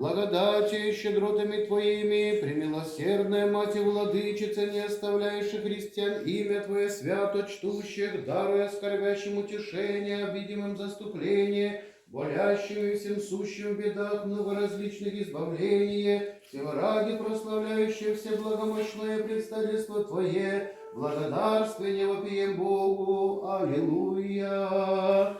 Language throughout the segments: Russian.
Благодати и щедротами Твоими, премилосердная Мать и Владычица, не оставляющих христиан имя Твое свято чтущих, даруя скорбящим утешение, видимым заступление, болящим и всем сущим в бедах многоразличных избавление, всего ради прославляющее все благомощное предстательство Твое, благодарствие вопием Богу. Аллилуйя.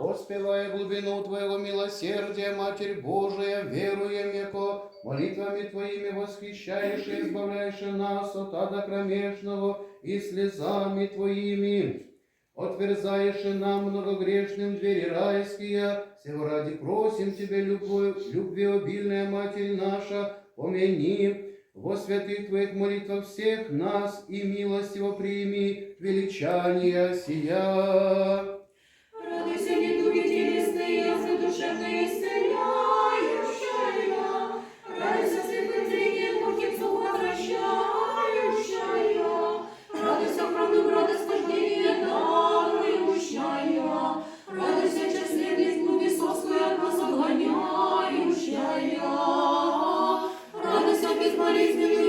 Воспевая глубину Твоего милосердия, Матерь Божия, веруем, яко молитвами Твоими восхищаешь и избавляешь нас от ада кромешного и слезами Твоими. Отверзаешь и нам многогрешным двери райские, всего ради просим Тебя, любовь, любви обильная Матерь наша, помяни, во святых Твоих молитвах всех нас и милостиво прими величание сия. Радуйся,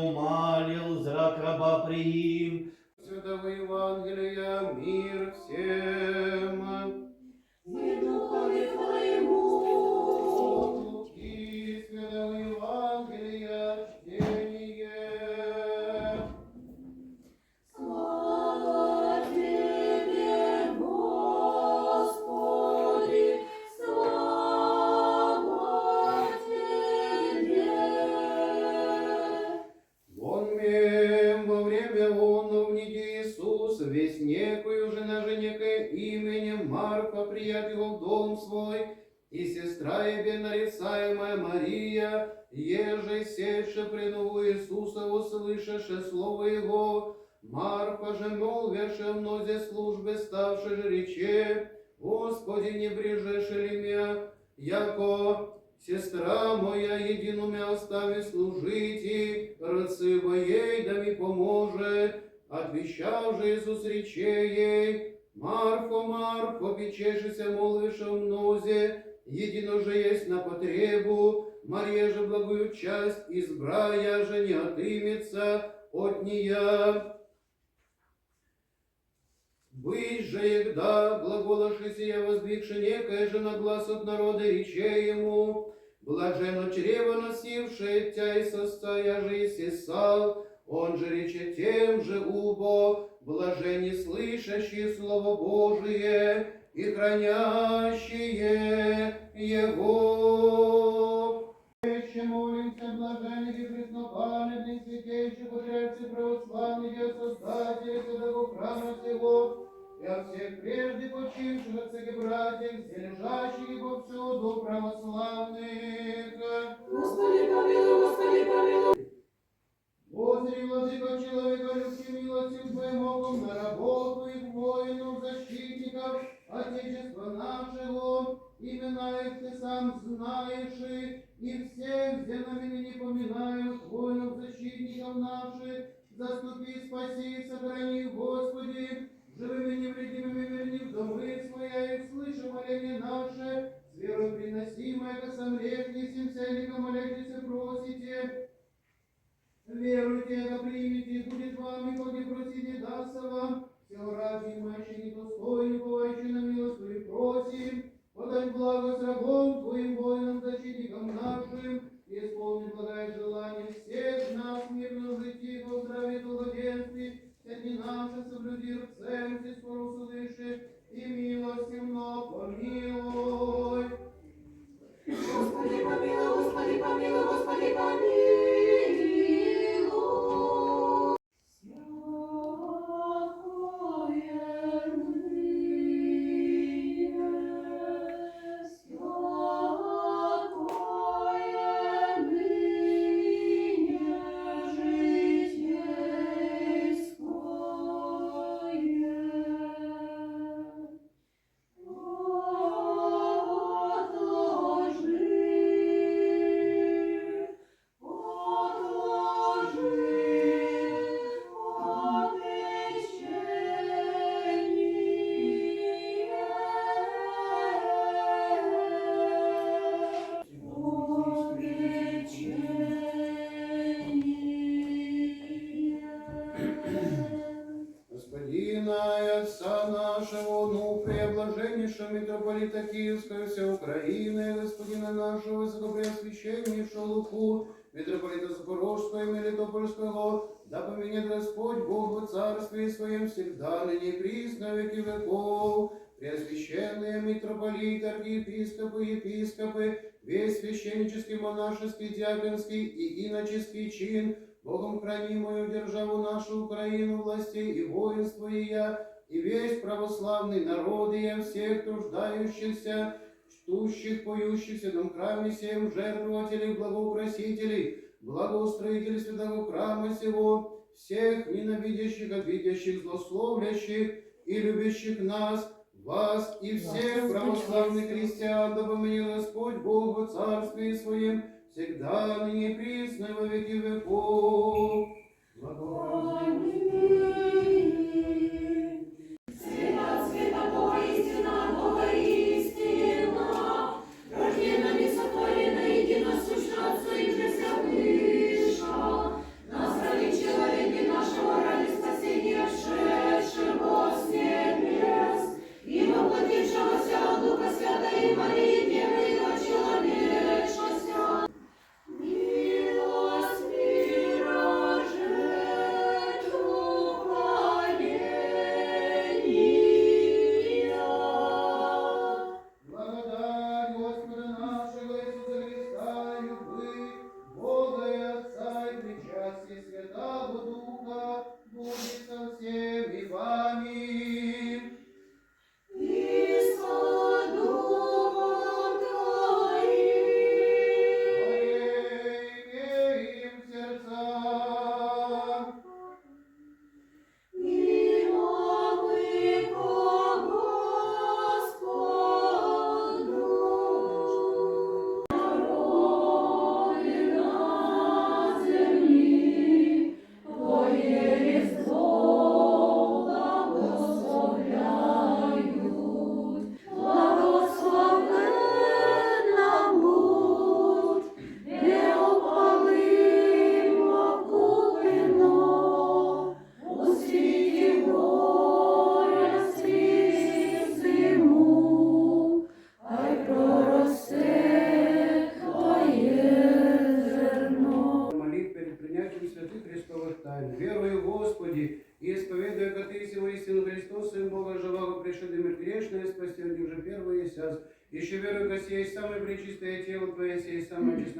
умалил зрак раба приим, Святого Евангелия, мир всем. И духові твоєму. сестра ебе нарицаемая Мария, еже сеше прену Иисуса, услышаше слово его, Марфа же молвяше мнозе службы, ставши же рече, Господи, не брежешь ли мя, яко Сестра моя едину мя остави служити, рыцы моей да ми поможе, отвещал же Иисус рече ей, Марфо, Марфо, печешися, молвиша в мнозе, едино же есть на потребу, Мария же благую часть избрая же не отымется от нея. Быть же, егда, глаголоши сия воздвигши некая же на глаз от народа, рече ему, блаженно чрево носившее тя и состоя же и сесал, он же рече тем же убо, блажени слышащие Слово Божие и хранящие его. Еще молимся, блаженники преснопамятных, святейших утрядцы православных создателей святого храма сего, и о всех прежде почивших отцах братьях, все лежащих и повсюду православных. Господи помилуй, Господи помилуй. Возри, владыка человека, любви милостью Твоим оком на работу и воинов, защитников Отечества нашего, имена их Ты сам знаешь, и всех, где на меня не поминают, воинов, защитников наших, заступи, спаси, сохрани, Господи, живыми невредимыми верни в домы своя, и слыши моление наше, с верой приносимое, ко или ко молящимся просите, Веруйте, да примите, и будет вам, и коли просите, дастся вам. Все ради мощи недостойны, бывающие на милость Твою просим. Подай благо с рабом Твоим воинам, защитникам нашим, и исполни благое желание всех нас, мирно житии, во здравии, благоденствии, все дни наши соблюди рцем, все скоро услыши, и милостивно помилуй. Митрополита Киевского, вся Украины, Господина нашего, высокопреосвященнейшего Луку, митрополита Запорожского и Мелитопольского, да поменяет Господь Бог во царстве своем всегда, ныне и присно, веки веков. Преосвященные митрополиты, архиепископы, епископы, весь священнический, монашеский, диаконский и иноческий чин, Богом хранимую державу нашу Украину, властей и воинство и я, и весь православный народ, и я всех труждающихся, чтущих, поющихся дом храме всем, жертвователей, благоукрасителей, благоустроителей святого храма сего, всех ненавидящих, обидящих, злословлящих и любящих нас, вас и всех православных христиан, да поменял Господь Бог во царстве своем, всегда, ныне присно, во веки веков. Благословен.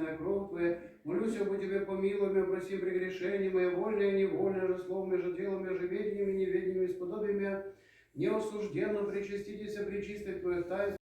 Честная кровь Твоя. Молюсь об Тебе помилуй проси прегрешения мое, вольное, невольное же, словом, же делом, же ведением и неведением, сподобием не осужденно причаститесь причистых Твоих тайн,